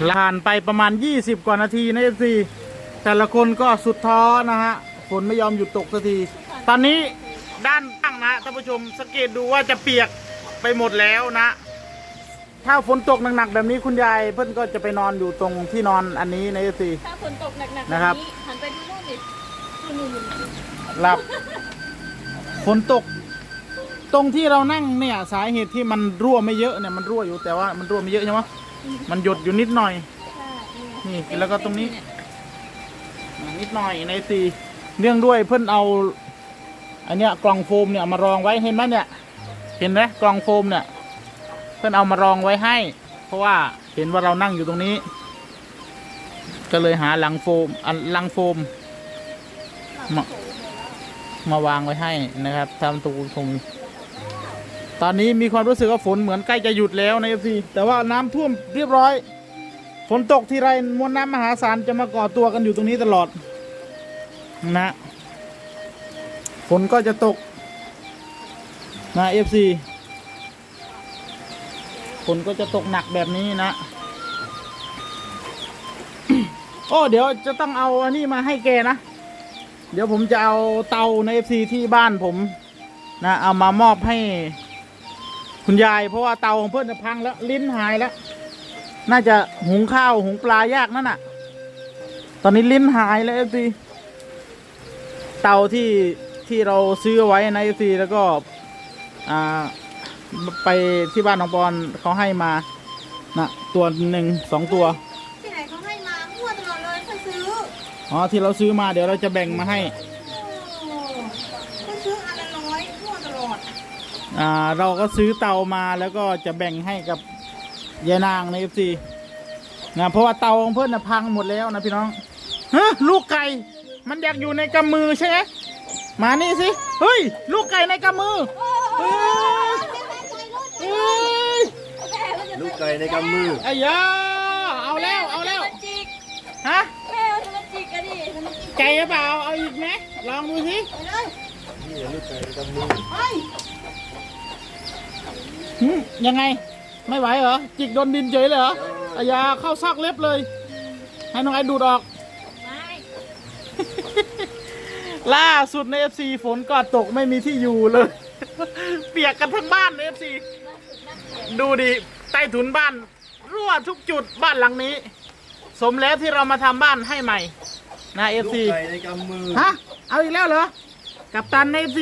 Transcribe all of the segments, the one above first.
ผ่านไปประมาณ 20 กว่านาทีนะเอฟซีแต่ละคนก็สุดท้อนะฮะฝนไม่ยอมหยุดตกสักที ตอนนี้ด้านข้างนะท่านผู้ชมสังเกตดูว่าจะเปียกไปหมดแล้วนะ ถ้าฝนตกหนักๆแบบนี้คุณยายเพื่อนก็จะไปนอนอยู่ตรงที่นอนอันนี้ในเอฟซีถ้าฝนตกหนักๆนะครับแหันไปดูนู่นดินู่นๆหลับฝนตกตรงที่เรานั่งเนี่ยสาเหตุที่มันรั่วไม่เยอะเนี่ยมันรั่วอยู่แต่ว่ามันรั่วไม่เยอะใช่ไหม มันหยดอยู่นิดหน่อยๆใช่ไนี่แล้วก็ตรงนี้ นิดหน่อยในสีเนื่องด้วยเพื่อนเอา อันเนี้ยกล่องโฟมเนี่ยมารองไว้เห็นไหมเนี่ย เห็นไหมกล่องโฟมเนี่ย เพื่อนเอามารองไว้ให้ เพราะว่าเห็นว่าเรานั่งอยู่ตรงนี้ ก็เลยหาลังโฟมอันลังโฟม มามาวางไว้ให้นะครับทำตูชม ตอนนี้มีความรู้สึกว่าฝนเหมือนใกล้จะหยุดแล้วในเอฟซีแต่ว่าน้ำท่วมเรียบร้อย ฝนตกทีไรมวลน้ำมหาศาลจะมาก่อตัวกันอยู่ตรงนี้ตลอดนะฝนก็จะตกนะเอฟซีฝนก็จะตกหนักแบบนี้นะ โอ้เดี๋ยวจะต้องเอาอันนี้มาให้แกนะ เดี๋ยวผมจะเอาเตาใน FC ที่บ้านผมนะ เอามามอบให้ คุณยาย เพราะว่าเตาของเพื่อนจะพังแล้ว ลิ้นหายแล้ว น่าจะหุงข้าวหุงปลายากนั่นน่ะ ตอนนี้ลิ้นหายแล้ว FC เตาที่ที่เราซื้อไว้ใน FC แล้วก็อ่าไปที่บ้านน้องปอนเขาให้มานะตัวหนึ่งสองตัวที่ไหนเขาให้มามั่วตลอดเลยค่อยซื้ออ๋อที่เราซื้อมาเดี๋ยวเราจะแบ่งมาให้ โอ้ค่อยซื้ออันละร้อยมั่วตลอด อ่าเราก็ซื้อเตามาแล้วก็จะแบ่งให้กับยายนางในเอฟซีนะเพราะว่าเตาของเพื่อนนะพังหมดแล้วนะพี่น้องฮะลูกไก่มันอยากอยู่ในกำมือใช่ไหมมานี่สิเฮ้ย ลูกไก่ในกำมือเฮ้ยเฮ้ยลูกไก่ในกำมือไอ้ยาเอาแล้วเอาแล้วมันจิกฮะแม่มันมันจิกกันดิมันจิกไก่หรือเปล่าเอาอีกไหมลองดูสิไปเลยนี่ลูกไก่ในกำมือไป หึยังไง ไม่ไหวเหรอ จิกโดนดินเฉยเลยเหรอไอ้ยาเข้าซอกเล็บเลย ให้น้องไอ้ดูดออก ไม่ล่าสุดใน FC ฝนก็ตกไม่มีที่อยู่เลย เปียกกันทั้งบ้านใน FC ดูดิใต้ถุนบ้าน รั่วทุกจุดบ้านหลังนี้ สมแล้วที่เรามาทำบ้านให้ใหม่ นะ ลูก FC ไก่ในกำมือ ฮะ เอาอีกแล้วเหรอ กับตันใน FC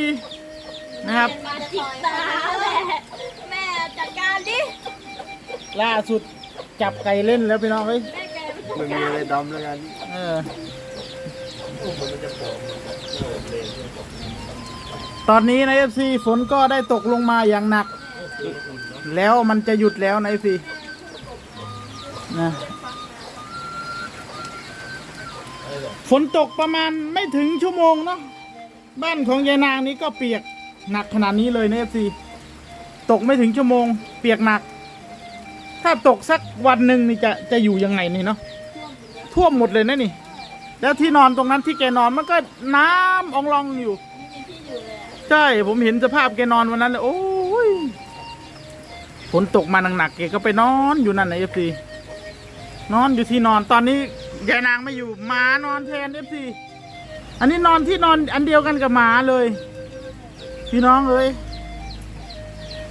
นะครับมาจิกตาแหละแม่ จัดการดิล่าสุดจับไก่เล่นแล้วพี่น้องเอ้ยแม่แกไปไม่จัดมีการอะไรดำแล้วกันเออมันจะปลอมโอ้เลนตอนนี้ใน FC ฝนก็ได้ตกลงมาอย่างหนัก แล้วมันจะหยุดแล้วใน FC นะฝนตกประมาณไม่ถึงชั่วโมงเนาะบ้านของยายนางนี้ก็เปียกหนักขนาดนี้เลยใน FC ตกไม่ถึงชั่วโมง เปียกหนัก ถ้าตกสักวันหนึ่งนี่จะจะอยู่ยังไงนี่เนาะท่วมหมดเลยนะนี่ แล้วที่นอนตรงนั้นที่แกนอนมันก็น้ำอองรองอยู่ ใช่ผมเห็นสภาพแกนอนวันนั้นเลยโอ้ยฝนตกมาหนักๆแกก็ไปนอนอยู่นั่นนะเอฟซีนอนอยู่ที่นอนตอนนี้ยายนางไม่อยู่หมานอนแทนเอฟซีอันนี้นอนที่นอนอันเดียวกันกับหมาเลย พี่น้องเอ้ย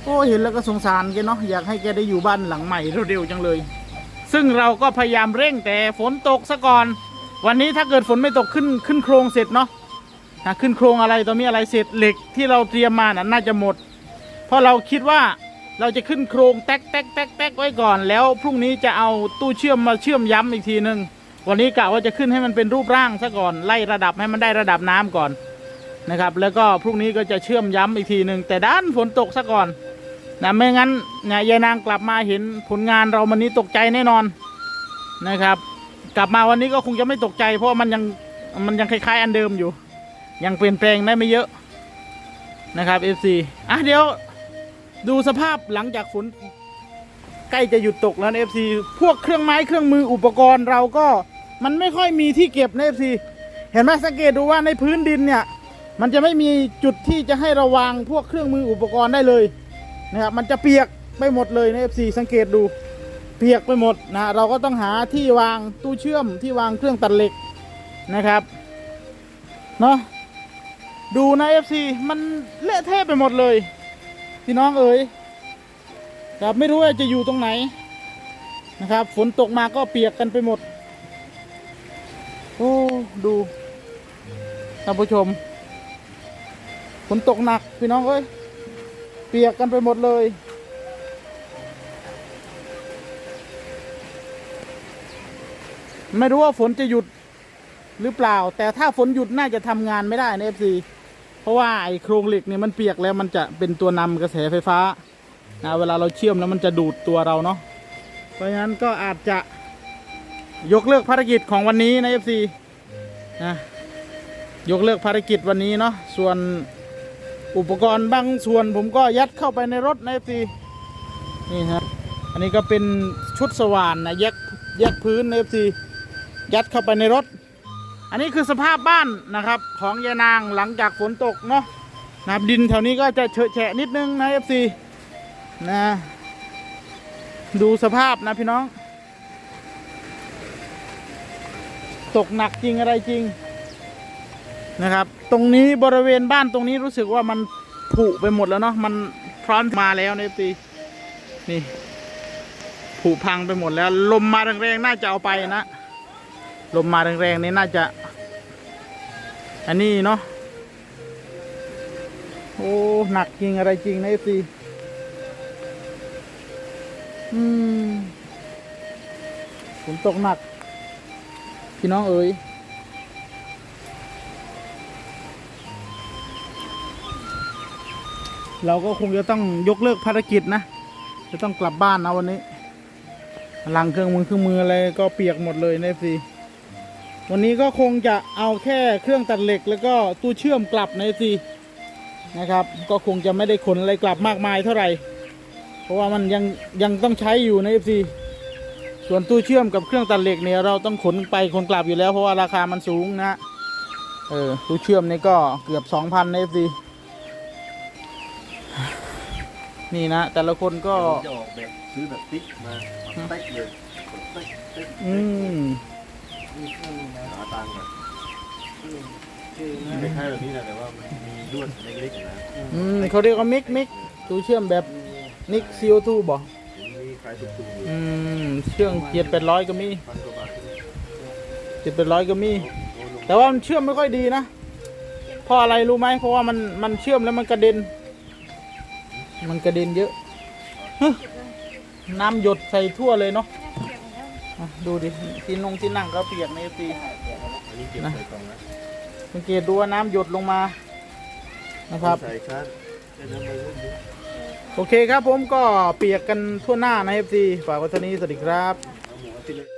อ้เห็นแล้วก็สงสารแกเนาะอยากให้แกได้อยู่บ้านหลังใหม่เร็วๆจังเลย ซึ่งเราก็พยายามเร่งแต่ฝนตกซะก่อน วันนี้ถ้าเกิดฝนไม่ตกขึ้นขึ้นโครงเสร็จเนาะนะขึ้นโครงอะไรตัวมีอะไรเสร็จเหล็กที่เราเตรียมมาน่ะน่าจะหมด เพราะเราคิดว่าเราจะขึ้นโครงแตกแตกแตกแตกไว้ก่อน แล้วพรุ่งนี้จะเอาตู้เชื่อมมาเชื่อมย้ำอีกทีหนึ่งวันนี้กะว่าจะขึ้นให้มันเป็นรูปร่างซะก่อนไล่ระดับให้มันได้ระดับน้ำก่อนนะครับ แล้วก็พรุ่งนี้ก็จะเชื่อมย้ำอีกทีหนึ่งแต่ด้านฝนตกซะก่อน นะไม่งั้นนะยายนางกลับมาเห็นผลงานเราวันนี้ตกใจแน่นอนนะครับ กลับมาวันนี้ก็คงจะไม่ตกใจ เพราะมันยังมันยังคล้ายๆอันเดิมอยู่ ยังเปลี่ยนแปลงได้ไม่เยอะนะครับ FC อะเดี๋ยวดูสภาพหลังจากฝนใกล้จะหยุดตกแล้วนะ FC พวกเครื่องไม้เครื่องมืออุปกรณ์เราก็มันไม่ค่อยมีที่เก็บในะ FC เห็นไหมสังเกตดูว่าในพื้นดินเนี่ย มันจะไม่มีจุดที่จะให้เราวางพวกเครื่องมืออุปกรณ์ได้เลย นะครับมันจะเปียกไปหมดเลยนะ FC สังเกตดูเปียกไปหมดนะเราก็ต้องหาที่วางตู้เชื่อมที่วางเครื่องตัดเหล็กนะครับเนาะดูนะ FC มันเละเทะไปหมดเลยพี่น้องเอ๋ยครับไม่รู้ว่าจะอยู่ตรงไหนนะครับ ฝนตกมาก็เปียกกันไปหมด โอ้ดูท่านผู้ชมฝนตกหนักพี่น้องเอ้ย เปียกกันไปหมดเลย ไม่รู้ว่าฝนจะหยุดหรือเปล่า แต่ถ้าฝนหยุดน่าจะทำงานไม่ได้นเอฟซีเพราะว่าไอ้โครงเหล็กเนี่ยมันเปียกแล้วมันจะเป็นตัวนำกระแสไฟฟ้านะเวลาเราเชื่อมแล้วมันจะดูดตัวเราเนาะเพราะฉะนั้นก็อาจจะยกเลิกภารกิจของวันนี้นะเอฟซีนะยกเลิกภารกิจวันนี้เนาะส่วน อุปกรณ์บางส่วนผมก็ยัดเข้าไปในรถนะซีนี่ฮะอันนี้ก็เป็นชุดสว่านนะแยกแยกพื้นนะซียัดเข้าไปในรถ อันนี้คือสภาพบ้านนะครับ ของยายนางหลังจากฝนตกเนาะนะครับดินแถวนี้ก็จะเฉอะแฉะนิดนึงนะเอฟซีนะดูสภาพนะพี่น้อง ตกหนักจริงอะไรจริง นะครับ ตรงนี้บริเวณบ้านตรงนี้รู้สึกว่ามันผุไปหมดแล้วเนาะมันพร้อมมาแล้วเนี่ยตีนี่ผุพังไปหมดแล้ว ลมมาแรงๆน่าจะเอาไปนะ ลมมาแรงๆนี่น่าจะ อันนี้เนาะโอ้หนักจริงอะไรจริงนะตีอืมฝนตกหนัก พี่น้องเอ๋ย เราก็คงจะต้องยกเลิกภารกิจนะ จะต้องกลับบ้านนะวันนี้ลังเครื่องมือเครื่องมืออะไรก็เปียกหมดเลยนะซีวันนี้ก็คงจะเอาแค่เครื่องตัดเหล็ก แล้วก็ตู้เชื่อมกลับนะซีนะครับ ก็คงจะไม่ได้ขนอะไรกลับมากมายเท่าไหร่ เพราะว่ามันยังยังต้องใช้อยู่นะซีส่วนตู้เชื่อมกับเครื่องตัดเหล็กเนี่ยเราต้องขนไปขนกลับอยู่แล้วเพราะว่าราคามันสูงนะเออตู้เชื่อมนี่ก็เกือบสองพันนะซี นี่นะ แต่ละคนก็เดี๋ยวผมจะออกแบบซื้อแบบติ๊กมาเต็กเลยเต็กเต็กอืมหาตังค์ก่อนไม่ใช่แบบนี้นะแต่ว่ามันมีลวดเล็กๆนะอืมเขาเรียกว่ามิกมิกตู้เชื่อมแบบนิกซีโอทูบ่มีขายถูกๆอยู่อืมเชื่องเจ็ดแปดร้อยก็มีพันกว่าบาทเจ็ดแปดร้อยก็มีโอ้ลงแต่ว่ามันเชื่อมไม่ค่อยดีนะเพราะอะไรรู้ไหมเพราะว่ามันมันเชื่อมแล้วมันกระเด็น มันกระเด็นเยอะฮะน้ำหยดใส่ทั่วเลยเนาะอะดูดิที่นงที่นั่งก็เปียกในตีอันนี้เก็บใส่กล่องนะสังเกตดูว่าน้ำหยดลงมานะครับ ใส่ชาร์จใส่น้ำมันรุ่นนี้ โอเคครับผมก็เปียกกันทั่วหน้านะเอฟซีฝากไว้เท่านี้สวัสดีครับ